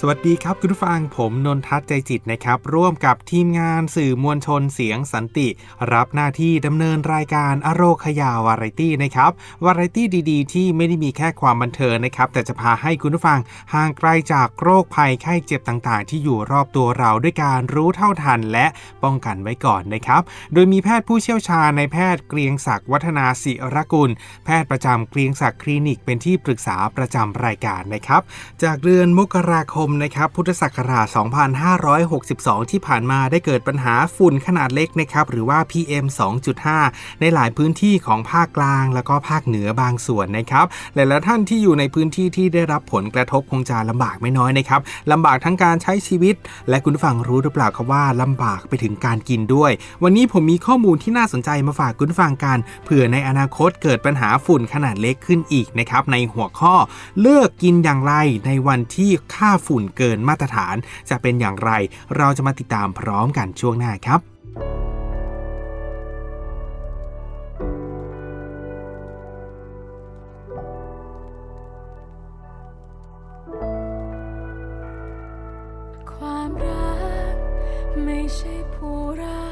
สวัสดีครับคุณผู้ฟังผมนนทัศน์ใจจิตนะครับ ร่วมกับทีมงานสื่อมวลชนเสียงสันติ รับหน้าที่ดำเนินรายการอโรคยาวาไรตี้นะครับวาไรตี้ดีๆ ที่ไม่ได้มีแค่ความบันเทิงนะครับ แต่จะพาให้คุณผู้ฟังห่างไกลจากโรคภัยไข้เจ็บต่างๆ ที่อยู่รอบตัวเราด้วยการรู้เท่าทันและป้องกันไว้ก่อนนะครับ โดยมีแพทย์ผู้เชี่ยวชาญในแพทย์เกรียงศักดิ์วัฒนาศิรกุล แพทย์ประจำเกรียงศักดิ์คลินิกเป็นที่ปรึกษาประจำรายการนะครับ จากเดือนมกราคมนะครับพุทธศักราช 2562 ที่ผ่านมาได้เกิดปัญหาฝุ่นขนาดเล็กนะครับหรือว่า PM 2.5 ในหลายพื้นที่ของภาคกลาง แล้วก็ภาคเหนือบางส่วนนะครับหลายๆท่านที่อยู่ในพื้นที่ที่ได้รับผลกระทบคงจะลำบากไม่น้อยนะครับลำบากทั้งการใช้ชีวิต และคุณฟังรู้หรือเปล่าครับว่าลำบากไปถึงการกินด้วย วันนี้ผมมีข้อมูลที่น่าสนใจมาฝากคุณฟังกันเผื่อในอนาคตเกิดปัญหาฝุ่นขนาดเล็กขึ้นอีกนะครับในหัวข้อ เลือกกินอย่างไรในวันที่ค่าฝุ่นเกินมาตรฐาน จะเป็นอย่างไร เราจะมาติดตามพร้อมกันช่วงหน้าครับความรักไม่ใช่ผู้ร้า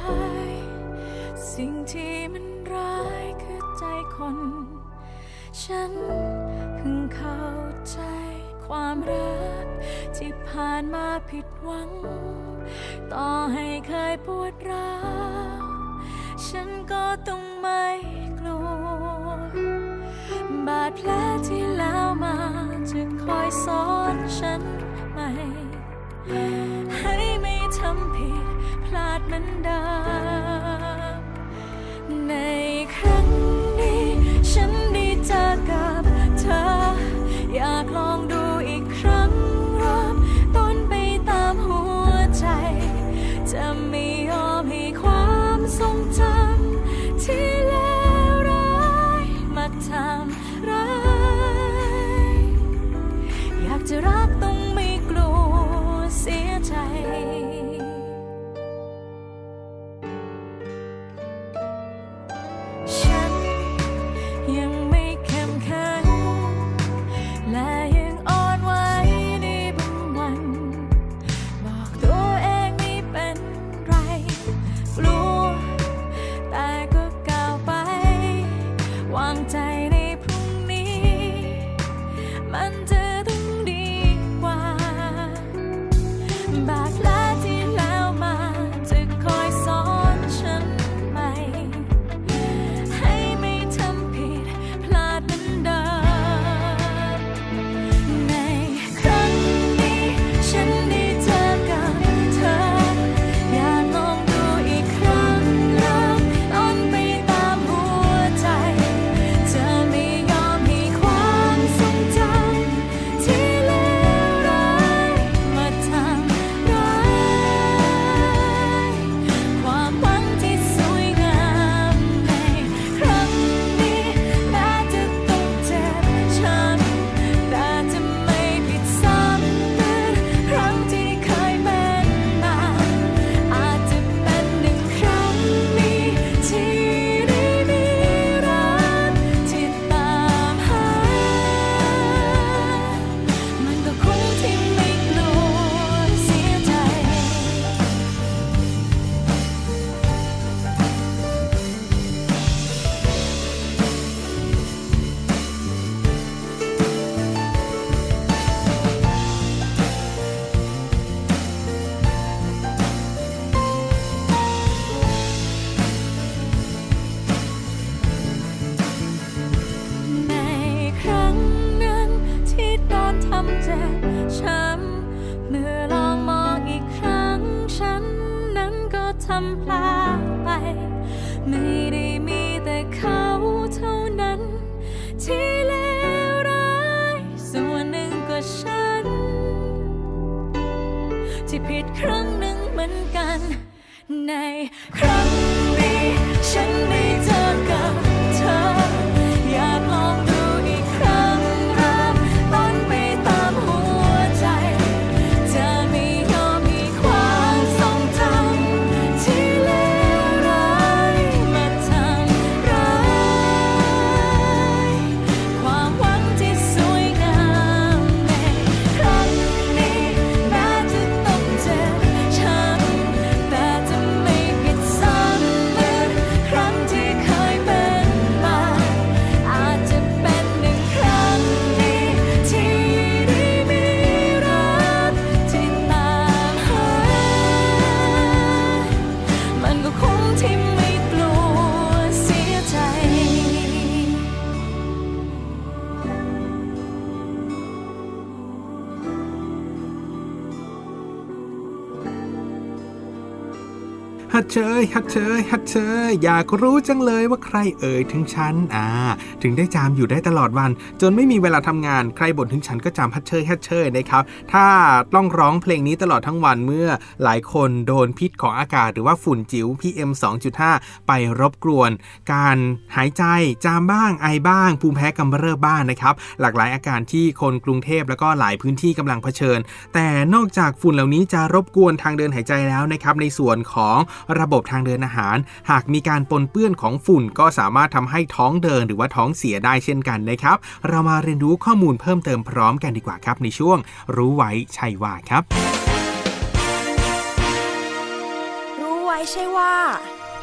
ยสิ่งที่มันร้ายคือใจคนฉันเพิ่งเข้าใจ ความรัก ที่ผ่านมาผิดหวัง ต่อให้เคยปวดร้าวฉันก็ต้องไม่กลัว บาดแผลที่แล้วมาจะคอยสอนฉันใหม่ให้ไม่ทำผิดพลาดเหมือนเดิม เชยฮัดเชยฮัดเชยอยากรู้จังเลยว่าใครเอ่ยถึงฉันอ่า ถึงได้จามอยู่ได้ตลอดวัน จนไม่มีเวลาทำงานใครบ่นถึงฉันก็จำฮัดเชยฮัดเชยนะครับ ถ้าต้องร้องเพลงนี้ตลอดทั้งวันเมื่อหลายคนโดนพิษของอากาศหรือว่าฝุ่นจิ๋ว PM 2.5 ไปรบกวน การหายใจจามบ้างไอบ้าง ภูมิแพ้กำเริบบ้างนะครับ หลากหลายอาการที่คนกรุงเทพแล้วก็หลายพื้นที่กำลังเผชิญ แต่นอกจากฝุ่นเหล่านี้จะรบกวนทางเดินหายใจแล้วนะครับในส่วนของระระบบทางเดินอาหาร หากมีการปนเปื้อนของฝุ่นก็สามารถทำให้ท้องเดินหรือว่าท้องเสียได้เช่นกันนะครับ เรามาเรียนรู้ข้อมูลเพิ่มเติมพร้อมกันดีกว่าครับ ในช่วง รู้ไว้ใช่ว่าครับ รู้ไว้ใช่ว่า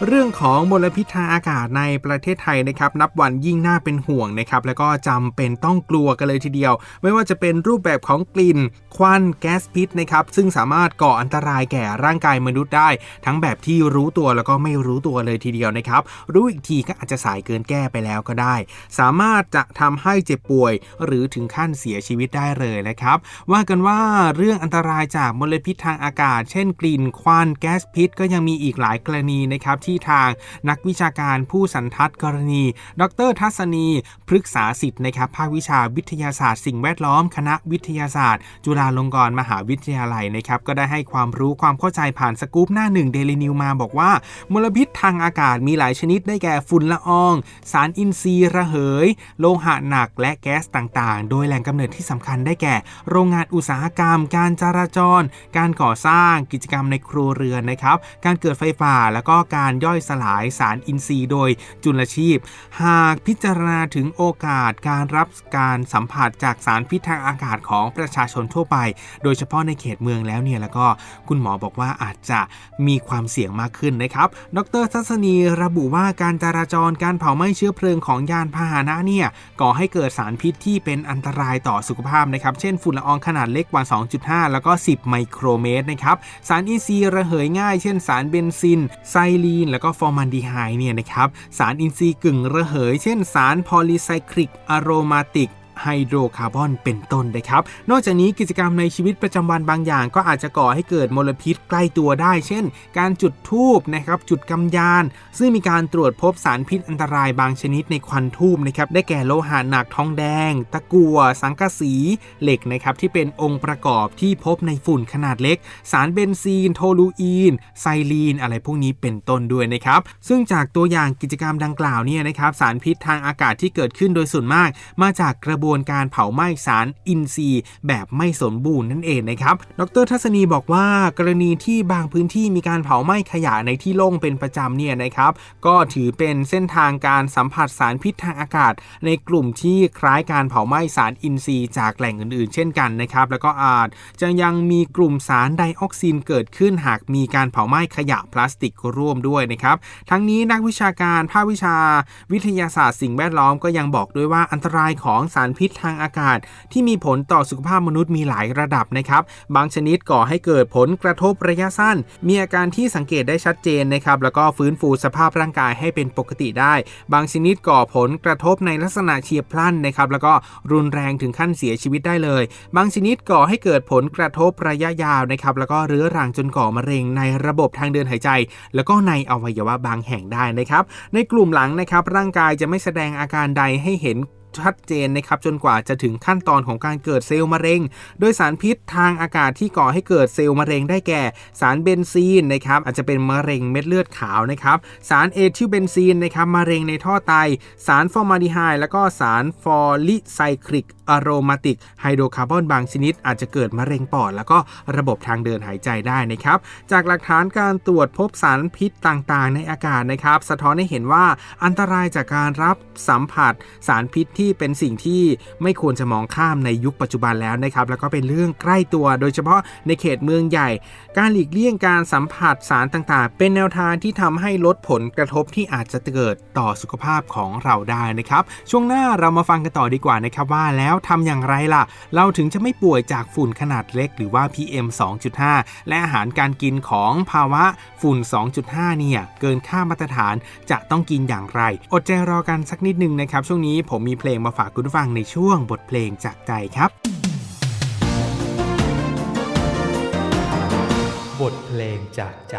เรื่องของมลพิษทางอากาศในประเทศไทยนะครับนับวันยิ่งน่าเป็นห่วงนะครับแล้วก็จำเป็นต้องกลัวกันเลยทีเดียว ไม่ว่าจะเป็นรูปแบบของกลิ่น ควันแก๊สพิษนะครับซึ่งสามารถก่ออันตรายแก่ร่างกายมนุษย์ได้ ทั้งแบบที่รู้ตัวแล้วก็ไม่รู้ตัวเลยทีเดียวนะครับรู้อีกทีก็อาจจะสายเกินแก้ไปแล้วก็ได้ สามารถจะทำให้เจ็บป่วย หรือถึงขั้นเสียชีวิตได้เลยนะครับว่ากันว่าเรื่องอันตรายจากมลพิษทางอากาศ เช่น กลิ่นควันแก๊สพิษ ก็ยังมีอีกหลายกรณีนะครับที่ทางนักวิชาการผู้สันทัดกรณี ดรทัศนี พฤกษาสิทธิ์นะครับภาควิชาวิทยาศาสตร์ สิ่งแวดล้อม คณะวิทยาศาสตร์ จุฬาลงกรณ์มหาวิทยาลัยนะครับก็ได้ให้ความรู้ความเข้าใจผ่านสกู๊ปหน้าหนึ่งเดลินิวมาบอกว่า มลพิษทางอากาศมีหลายชนิดได้แก่ฝุ่นละออง สารอินทรีย์ระเหย โลหะหนักและแก๊สต่างๆ โดยแหล่งกำเนิดที่สำคัญได้แก่ โรงงานอุตสาหกรรม การจราจร การก่อสร้างกิจกรรมในครัวเรือนนะครับการเกิดไฟป่าแล้วก็การย่อยสลายสารอินทรีย์โดยจุลชีพ หากพิจารณาถึงโอกาสการรับการสัมผัสจากสารพิษทางอากาศของประชาชนทั่วไป โดยเฉพาะในเขตเมืองแล้วเนี่ยแล้วก็คุณหมอบอกว่าอาจจะมีความเสี่ยงมากขึ้นนะครับ ดรทัศนีระบุว่าการจราจรการเผาไหม้เชื้อเพลิงของยานพาหนะเนี่ยก่อให้เกิดสารพิษที่เป็นอันตรายต่อสุขภาพนะครับ เช่นฝุ่นละอองขนาดเล็กกว่า 2.5 แล้วก็ 10 ไมโครเมตรนะครับ สารอินทรีย์ระเหยง่าย เช่นสารเบนซิน ไซลีนแล้วก็ฟอร์มันดีไฮด์เนี่ยนะครับสารอินทรีย์กึ่งระเหย เช่นสารพอลิไซคลิกอะโรมาติก ไฮโดรคาร์บอนเป็นต้นนะครับ นอกจากนี้กิจกรรมในชีวิตประจำวันบางอย่าง ก็อาจจะก่อให้เกิดมลพิษใกล้ตัวได้ เช่น การจุดธูปนะครับจุดกำยาน ซึ่งมีการตรวจพบสารพิษอันตรายบางชนิดในควันทูบนะครับได้แก่โลหะหนักทองแดง ตะกั่วสังกะสีเหล็กนะครับที่เป็นองค์ประกอบที่พบในฝุ่นขนาดเล็ก สารเบนซีน โทลูอีน ไซลีน อะไรพวกนี้เป็นต้นด้วยนะครับ ซึ่งจากตัวอย่างกิจกรรมดังกล่าวเนี่ยนะครับสารพิษทางอากาศที่เกิดขึ้นโดยส่วนมาก มาจากกระบวนการเผาไหม้สารอินทรีย์แบบไม่สมบูรณ์นั่นเองนะครับ ดรทัศนีบอกว่ากรณีที่บางพื้นที่มีการเผาไหม้ขยะในที่โล่งเป็นประจำเนี่ยนะครับก็ถือเป็นเส้นทางการสัมผัสสารพิษทางอากาศ ในกลุ่มที่คล้ายการเผาไหม้สารอินทรีย์จากแหล่งอื่นๆ เช่นกันนะครับ แล้วก็อาจจะยังมีกลุ่มสารไดออกซินเกิดขึ้นหากมีการเผาไหม้ขยะพลาสติกร่วมด้วยนะครับ ทั้งนี้นักวิชาการภาควิชาวิทยาศาสตร์สิ่งแวดล้อมก็ยังบอกด้วยว่าอันตรายของสารพิษพิษทางอากาศ ที่มีผลต่อสุขภาพมนุษย์มีหลายระดับนะครับ บางชนิดก่อให้เกิดผลกระทบระยะสั้น มีอาการที่สังเกตได้ชัดเจนนะครับ แล้วก็ฟื้นฟูสภาพร่างกายให้เป็นปกติได้ บางชนิดก่อผลกระทบในลักษณะเฉียบพลันนะครับ แล้วก็รุนแรงถึงขั้นเสียชีวิตได้เลย บางชนิดก่อให้เกิดผลกระทบระยะยาวนะครับ แล้วก็เรื้อรังจนก่อมะเร็งในระบบทางเดินหายใจ แล้วก็ในอวัยวะบางแห่งได้นะครับ ในกลุ่มหลังนะครับร่างกายจะไม่แสดงอาการใดให้เห็น ชัดเจนนะครับจนกว่าจะถึงขั้นตอนของการเกิดเซลล์มะเร็ง โดยสารพิษทางอากาศที่ก่อให้เกิดเซลล์มะเร็งได้แก่ สารเบนซีนนะครับอาจจะเป็นมะเร็งเม็ดเลือดขาวนะครับสารเอทิลเบนซีนนะครับมะเร็งในท่อไต สารฟอร์มาลดีไฮด์แล้วก็สารฟอลิไซคลิก อะโรมาติกไฮโดรคาร์บอนบางชนิด อาจจะเกิดมะเร็งปอด แล้วก็ระบบทางเดินหายใจได้นะครับ จากหลักฐานการตรวจพบสารพิษต่างๆ ในอากาศนะครับ สะท้อนให้เห็นว่าอันตรายจากการรับสัมผัสสารพิษที่เป็นสิ่งที่ไม่ควรจะมองข้ามในยุคปัจจุบันแล้วนะครับ แล้วก็เป็นเรื่องใกล้ตัว โดยเฉพาะในเขตเมืองใหญ่ การหลีกเลี่ยงการสัมผัสสารต่างๆ เป็นแนวทางที่ทำให้ลดผลกระทบที่อาจจะเกิดต่อสุขภาพของเราได้นะครับ ช่วงหน้าเรามาฟังกันต่อดีกว่านะครับว่าแล้วทำอย่างไรล่ะ เราถึงจะไม่ป่วยจากฝุ่นขนาดเล็กหรือว่า PM 2.5 และอาหารการกินของภาวะฝุ่น 2.5 เนี่ย เกินค่ามาตรฐานจะต้องกินอย่างไร อดใจรอกันสักนิดหนึ่งนะครับ ช่วงนี้ผมมีเพลงมาฝากคุณผู้ฟังในช่วงบทเพลงจากใจครับ บทเพลงจากใจ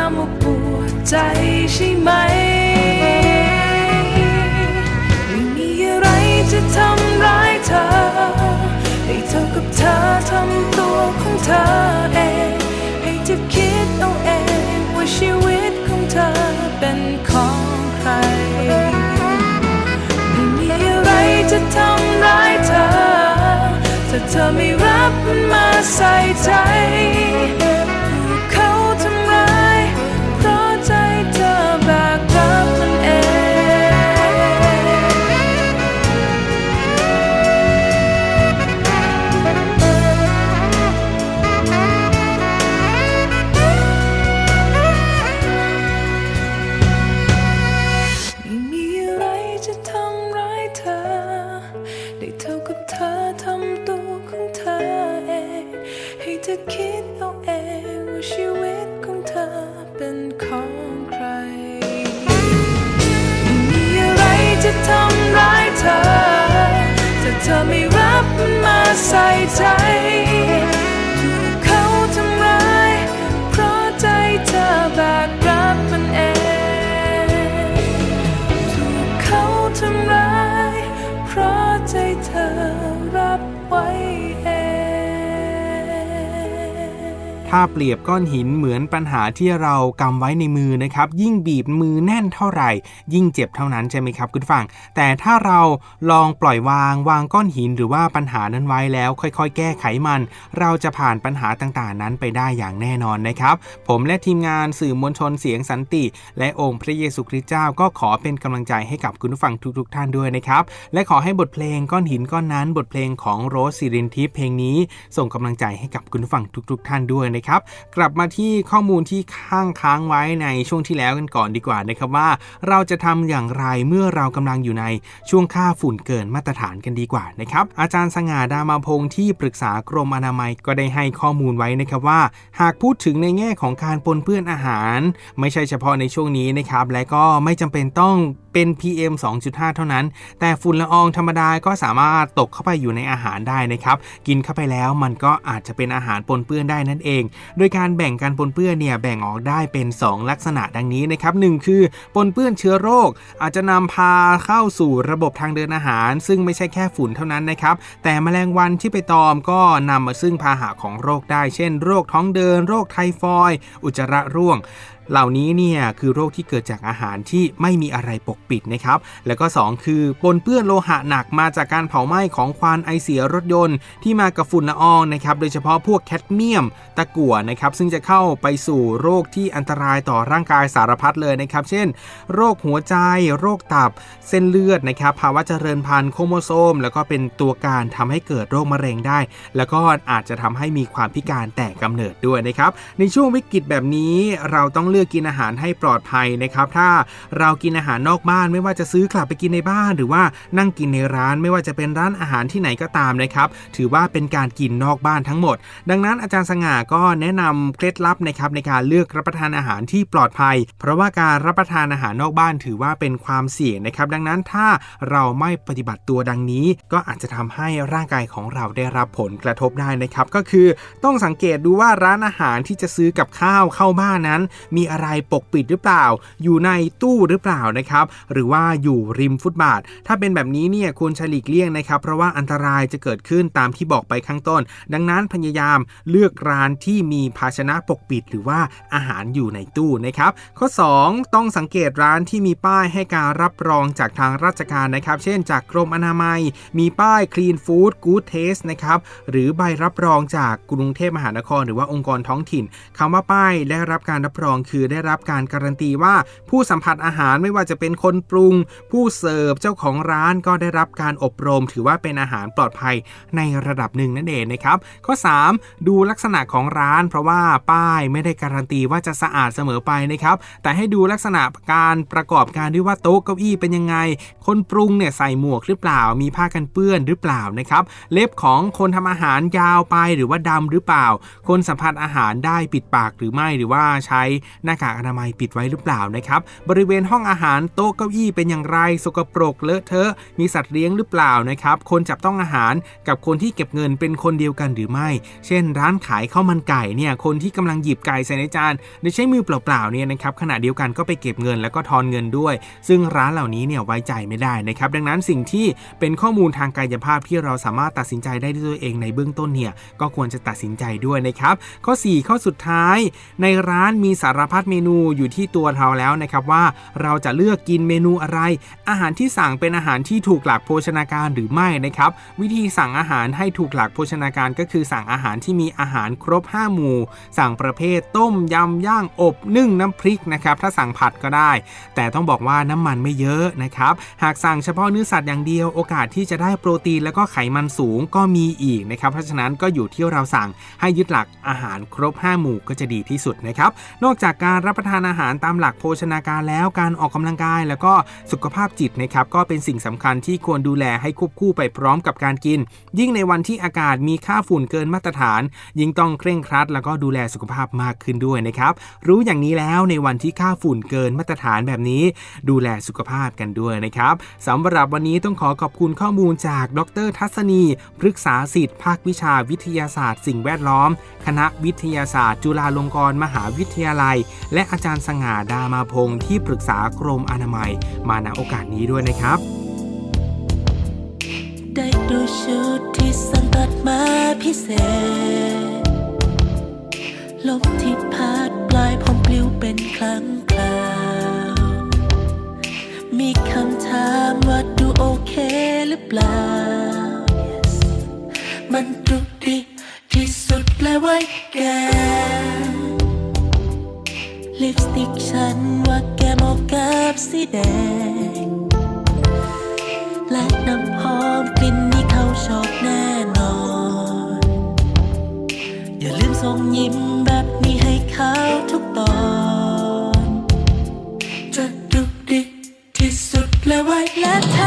ถามว่าปวดใจใช่ไหม ไม่มีอะไรจะทำร้ายเธอ ให้เท่ากับเธอทำตัวของเธอเอง ให้เธอคิดเอาเองว่าชีวิตของเธอเป็นของใคร ไม่มีอะไรจะทำร้ายเธอ ถ้าเธอไม่รับมันมาใส่ใจ ธอคิดเอาเองว่าชีวิตของเธอเป็นของใครไม่มีอะไรจะทำร้ายเธอแต่เธอไม่รับมาใส่ใจ ถ้าเปรียบก้อนหินเหมือนปัญหาที่เรากำไว้ในมือนะครับ ยิ่งบีบมือแน่นเท่าไหร่ ยิ่งเจ็บเท่านั้นใช่ไหมครับคุณฟัง แต่ถ้าเราลองปล่อยวางวางก้อนหินหรือว่าปัญหานั้นไว้แล้ว ค่อยๆ แก้ไขมัน เราจะผ่านปัญหาต่างๆ นั้นไปได้อย่างแน่นอนนะครับ ผมและทีมงานสื่อมวลชนเสียงสันติ และองค์พระเยซูคริสต์เจ้าก็ขอเป็นกำลังใจให้กับคุณผู้ฟังทุก ๆ ท่านด้วยนะครับ และขอให้บทเพลงก้อนหินก้อนนั้น บทเพลงของโรสซิรินทิพย์เพลงนี้ ส่งกำลังใจให้กับคุณผู้ฟังทุก ๆ ท่านด้วยนะครับ กลับมาที่ข้อมูลที่ข้างค้างไว้ในช่วงที่แล้วกันก่อนดีกว่านะครับว่า เราจะทำอย่างไรเมื่อเรากำลังอยู่ในช่วงค่าฝุ่นเกินมาตรฐานกันดีกว่านะครับ อาจารย์สง่าดามาพงศ์ที่ปรึกษากรมอนามัยก็ได้ให้ข้อมูลไว้นะครับว่า หากพูดถึงในแง่ของการปนเปื้อนอาหาร ไม่ใช่เฉพาะในช่วงนี้นะครับ และก็ไม่จำเป็นต้องเป็น PM 2.5 เท่านั้น แต่ฝุ่นละอองธรรมดาก็สามารถตกเข้าไปอยู่ในอาหารได้นะครับ กินเข้าไปแล้วมันก็อาจจะเป็นอาหารปนเปื้อนได้นั่นเองโดยการแบ่งการปนเปื้อนเนี่ยแบ่งออกได้เป็น 2 ลักษณะดังนี้นะครับหนึ่งคือปนเปื้อนเชื้อโรค อาจจะนำพาเข้าสู่ระบบทางเดินอาหาร ซึ่งไม่ใช่แค่ฝุ่นเท่านั้นนะครับ แต่แมลงวันที่ไปตอมก็นำมาซึ่งพาหะของโรคได้ เช่น โรคท้องเดิน โรคไทฟอยด์อุจจาระร่วง เหล่านี้เนี่ยคือโรคที่เกิดจากอาหารที่ไม่มีอะไรปกปิดนะครับ แล้วก็ 2 คือปนเปื้อนโลหะหนักมาจากการเผาไหม้ของควันไอเสียรถยนต์ที่มากับฝุ่นละอองนะครับ โดยเฉพาะพวกแคดเมียมตะกั่วนะครับ ซึ่งจะเข้าไปสู่โรคที่อันตรายต่อร่างกายสารพัดเลยนะครับ เช่น โรคหัวใจ โรคตับ เส้นเลือดนะครับ ภาวะเจริญพันธุ์โครโมโซม แล้วก็เป็นตัวการทำให้เกิดโรคมะเร็งได้ แล้วก็อาจจะทำให้มีความพิการแต่กำเนิดด้วยนะครับ ในช่วงวิกฤตแบบนี้เราต้องเลือกกินอาหารให้ปลอดภัยนะครับ ถ้าเรากินอาหารนอกบ้านไม่ว่าจะซื้อกลับไปกินในบ้าน หรือว่านั่งกินในร้านไม่ว่าจะเป็นร้านอาหารที่ไหนก็ตามนะครับถือว่าเป็นการกินนอกบ้านทั้งหมด ดังนั้นอาจารย์สง่าก็แนะนำเคล็ดลับนะครับในการเลือกรับประทานอาหารที่ปลอดภัย เพราะว่าการรับประทานอาหารนอกบ้านถือว่าเป็นความเสี่ยงนะครับ ดังนั้นถ้าเราไม่ปฏิบัติตัวดังนี้ ก็อาจจะทำให้ร่างกายของเราได้รับผลกระทบได้นะครับ ก็คือต้องสังเกตดูว่าร้านอาหารที่จะซื้อกับข้าวเข้าบ้านนั้น มีอะไรปกปิดหรือเปล่า อยู่ในตู้หรือเปล่านะครับ หรือว่าอยู่ริมฟุตบาท ถ้าเป็นแบบนี้เนี่ยควรจะหลีกเลี่ยงนะครับ เพราะว่าอันตรายจะเกิดขึ้นตามที่บอกไปข้างต้น ดังนั้นพยายามเลือกร้านที่มีภาชนะปกปิด หรือว่าอาหารอยู่ในตู้นะครับ ข้อ 2 ต้องสังเกตร้านที่มีป้ายให้การรับรองจากทางราชการนะครับ เช่น จากกรมอนามัย มีป้าย Clean Food Good Taste นะครับหรือใบรับรองจากกรุงเทพมหานคร หรือว่าองค์กรท้องถิ่นคำว่าป้ายได้รับการรับรองคือได้รับการการันตีว่าผู้สัมผัสอาหารไม่ว่าจะเป็นคนปรุง ผู้เสิร์ฟเจ้าของร้านก็ได้รับการอบรม ถือว่าเป็นอาหารปลอดภัยในระดับหนึ่งนั่นเองนะครับ ข้อ 3 ดูลักษณะของร้าน เพราะว่าป้ายไม่ได้การันตีว่าจะสะอาดเสมอไปนะครับ แต่ให้ดูลักษณะการประกอบการด้วยว่าโต๊ะเก้าอี้เป็นยังไง คนปรุงเนี่ยใส่หมวกหรือเปล่า มีผ้ากันเปื้อนหรือเปล่านะครับ เล็บของคนทำอาหารยาวไปหรือว่าดำหรือเปล่า คนสัมผัสอาหารได้ปิดปากหรือไม่หรือว่าใช้หน้ากากอนามัยปิดไว้หรือเปล่านะครับบริเวณห้องอาหารโต๊ะเก้าอี้เป็นอย่างไร สกปรกเลอะเทอะมีสัตว์เลี้ยงหรือเปล่านะครับคนจับต้องอาหารกับคนที่เก็บเงินเป็นคนเดียวกันหรือไม่ เช่น ร้านขายข้าวมันไก่เนี่ยคนที่กำลังหยิบไก่ใส่ในจานโดยใช้มือเปล่าๆเนี่ยนะครับขณะเดียวกันก็ไปเก็บเงินแล้วก็ทอนเงินด้วย ซึ่งร้านเหล่านี้เนี่ยไว้ใจไม่ได้นะครับดังนั้นสิ่งที่เป็นข้อมูลทางกายภาพที่เราสามารถตัดสินใจได้ด้วยตัวเองในเบื้องต้นเนี่ยก็ควรจะตัดสินใจด้วยนะครับข้อ 4 ข้อสุดท้าย ในร้านมีสารพัดเมนูอยู่ที่ตัวเราแล้วนะครับว่าเราจะเลือกกินเมนูอะไร อาหารที่สั่งเป็นอาหารที่ถูกหลักโภชนาการหรือไม่นะครับ วิธีสั่งอาหารให้ถูกหลักโภชนาการก็คือสั่งอาหารที่มีอาหารครบ 5 หมู่ สั่งประเภทต้มยำย่างอบนึ่งน้ำพริกนะครับถ้าสั่งผัดก็ได้ แต่ต้องบอกว่าน้ำมันไม่เยอะนะครับหากสั่งเฉพาะเนื้อสัตว์อย่างเดียวโอกาสที่จะได้โปรตีนแล้วก็ไขมันสูงก็มีอีกนะครับเพราะฉะนั้นก็อยู่ที่เราสั่งให้ยึดหลักอาหารครบ 5 หมู่ก็จะดีที่สุดนะครับนอกจากการรับประทานอาหารตามหลักโภชนาการแล้วการออกกำลังกาย แล้วก็สุขภาพจิตนะครับก็เป็นสิ่งสำคัญที่ควรดูแลให้ควบคู่ไปพร้อมกับการกิน ยิ่งในวันที่อากาศมีค่าฝุ่นเกินมาตรฐาน ยิ่งต้องเคร่งครัด แล้วก็ดูแลสุขภาพมากขึ้นด้วยนะครับ รู้อย่างนี้แล้วในวันที่ค่าฝุ่นเกินมาตรฐานแบบนี้ ดูแลสุขภาพกันด้วยนะครับสำหรับวันนี้ต้องขอขอบคุณข้อมูลจาก ดร ทัศนีพฤกษาสิทธิ์ภาควิชาวิทยาศาสตร์ สิ่งแวดล้อม คณะวิทยาศาสตร์ จุฬาลงกรณ์มหาวิทยาลัยและอาจารย์สง่าดามาพงศ์ที่ปรึกษากรมอนามัย มาณโอกาสนี้ด้วยนะครับ ได้ดูชุดที่สั่งตัดมาพิเศษ ลมที่พัดปลายผมปลิวเป็นครั้งคราว มีคำถามว่าดูโอเคหรือเปล่า มันดูดีที่สุดเลยเว้แก ติกฉันว่าแกเหมาะกับสีแดง และน้ำหอมกลิ่นนี้เขาชอบแน่นอน อย่าลืมส่งยิ้มแบบนี้ให้เขาทุกตอนจะดูดีที่สุดเลยไว้และเธ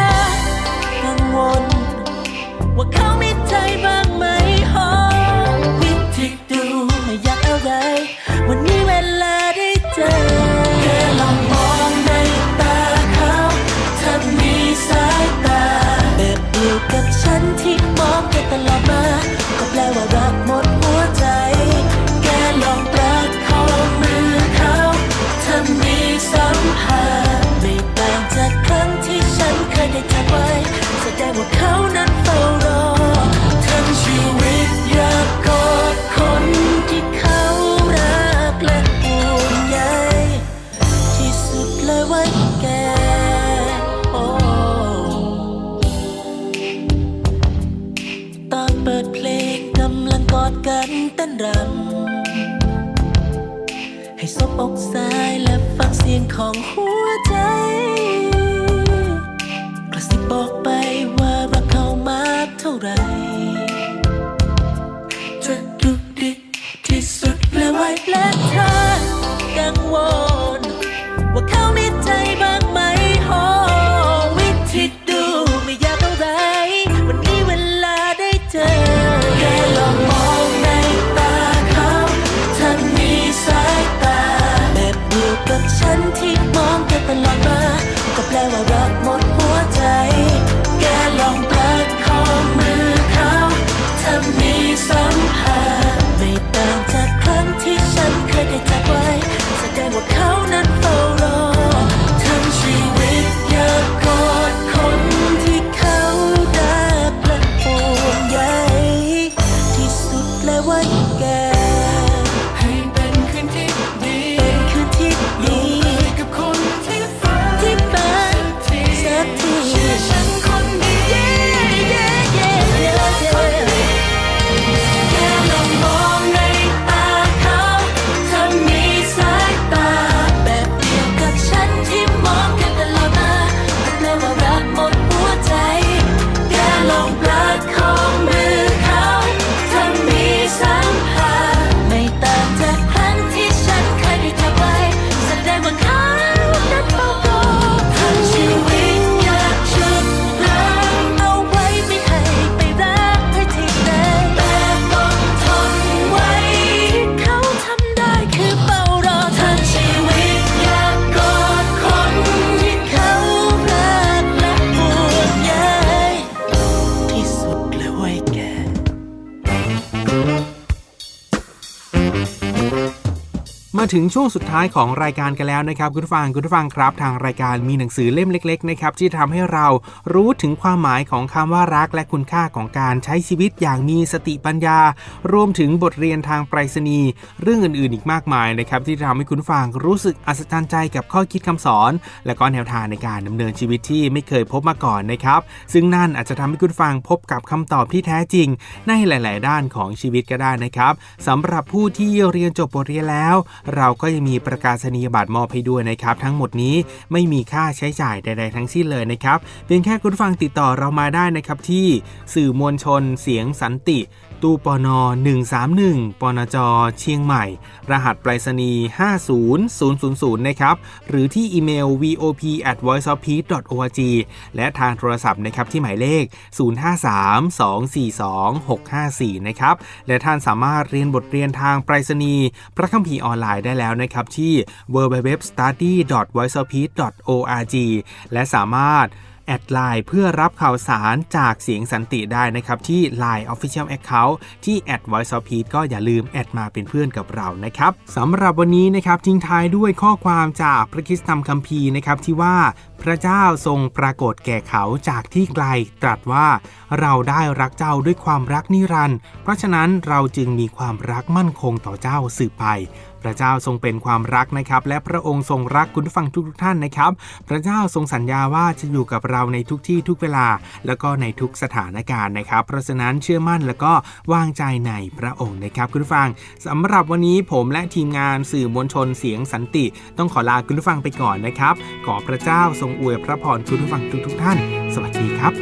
มาถึงช่วงสุดท้ายของรายการกันแล้วนะครับคุณผู้ฟังคุณผู้ฟังครับ ทางรายการมีหนังสือเล่มเล็กๆนะครับที่ทำให้เรารู้ถึงความหมายของคำว่ารักและคุณค่าของการใช้ชีวิตอย่างมีสติปัญญา รวมถึงบทเรียนทางไปรษณีย์เรื่องอื่นๆ อีกมากมายนะครับที่ทำให้คุณผู้ฟังรู้สึกอัศจรรย์ใจกับข้อคิดคำสอน และก็แนวทางในการดำเนินชีวิตที่ไม่เคยพบมาก่อนนะครับซึ่งนั่นอาจจะทำให้คุณผู้ฟังพบกับคำตอบที่แท้จริง ในหลาย ๆ ด้านของชีวิตก็ได้นะครับสำหรับผู้ที่เรียนจบบทเรียนแล้วเราก็ยังมีประกาศนียบัตรมอบให้ด้วยนะครับ ทั้งหมดนี้ไม่มีค่าใช้จ่ายใด ๆ ทั้งสิ้นเลยนะครับเพียงแค่คุณฟังติดต่อเรามาได้นะครับที่สื่อมวลชนเสียงสันติ ตู้ปน131ปนจ เชียงใหม่ รหัสไปรษณีย์50000 นะครับ หรือที่อีเมล vop at voiceofpeace org และทางโทรศัพท์นะครับที่หมายเลข 053-242-654 นะครับ และท่านสามารถเรียนบทเรียนทางไปรษณีย์พระคัมภีร์ออนไลน์ได้แล้วนะครับที่ www.study.voiceofpeace.org และสามารถ แอดไลน์เพื่อรับข่าวสารจากเสียงสันติได้นะครับ ที่ Line Official Account ที่ at voice of peace ก็อย่าลืมแอดมาเป็นเพื่อนกับเรานะครับสำหรับวันนี้นะครับทิ้งท้ายด้วยข้อความจากพระคิสตธรรมคัมภีร์นะครับที่ว่า พระเจ้าทรงปรากฏแก่เขาจากที่ไกลตรัสว่า เราได้รักเจ้าด้วยความรักนิรันดร์เพราะฉะนั้นเราจึงมีความรักมั่นคงต่อเจ้าสืบไป พระเจ้าทรงเป็นความรักนะครับ และพระองค์ทรงรักคุณผู้ฟังทุกท่านนะครับ พระเจ้าทรงสัญญาว่าจะอยู่กับเราในทุกที่ทุกเวลา แล้วก็ในทุกสถานการณ์นะครับ เพราะฉะนั้นเชื่อมั่นแล้วก็วางใจในพระองค์นะครับคุณผู้ฟังสำหรับวันนี้ผมและทีมงานสื่อมวลชนเสียงสันติ ต้องขอลาคุณผู้ฟังไปก่อนนะครับ ขอพระเจ้าทรงอวยพระพรคุณผู้ฟังทุกๆท่าน สวัสดีครับ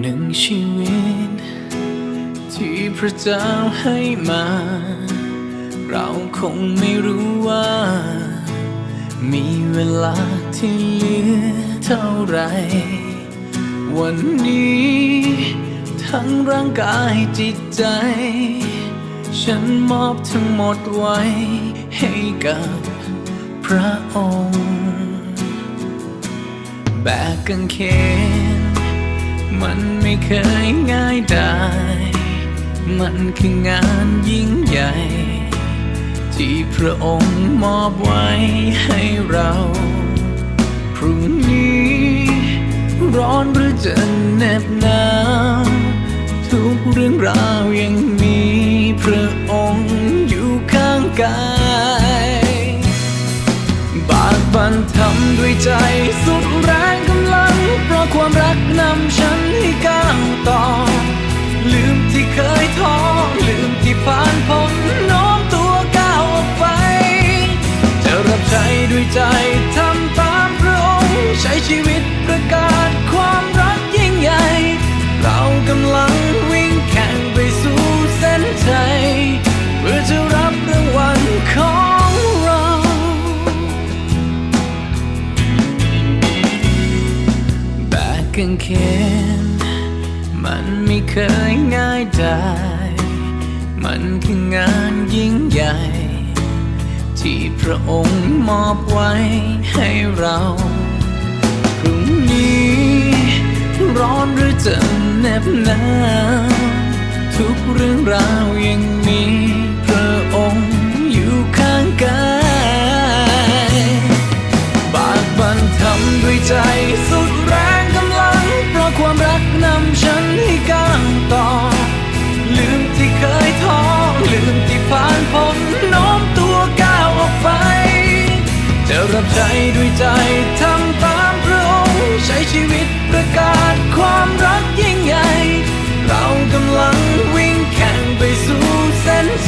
หนึ่งชีวิต ที่พระเจ้าให้มา เราคงไม่รู้ว่า มีเวลาที่เหลือเท่าไร วันนี้ ทั้งร่างกายจิตใจ ฉันมอบทั้งหมดไว้ให้กับพระองค์ แบกกางเขนมันไม่เคยง่ายได้ มันคืองานยิ่งใหญ่ ที่พระองค์มอบไว้ให้เรา พรุ่งนี้ ร้อนหรือจะเหน็บหนาวทุกเรื่องราวยังมีพระองค์อยู่ข้างกาย ฝันทำด้วยใจสุดแรงกำลัง เพราะความรักนำฉันให้ก้าวต่อ ลืมที่เคยท้อลืมที่ผ่านพ้นน้อมตัวก้าวออกไป จะรับใช้ด้วยใจทำตามพระองค์ใช้ชีวิตประกาศความรักยิ่งใหญ่ เรากำลัง ข็นมันไม่เคยง่ายได้ มันคืองานยิ่งใหญ่ ที่พระองค์มอบไว้ให้เราพรุ่งนี้ ร้อนหรือจะแนบหนาวทุกเรื่องราวยัง ใจทำตามพระองค์ใช้ชีวิตประกาศความรักยิ่งใหญ่ เรากำลังวิ่งแข่งไปสู่เส้นช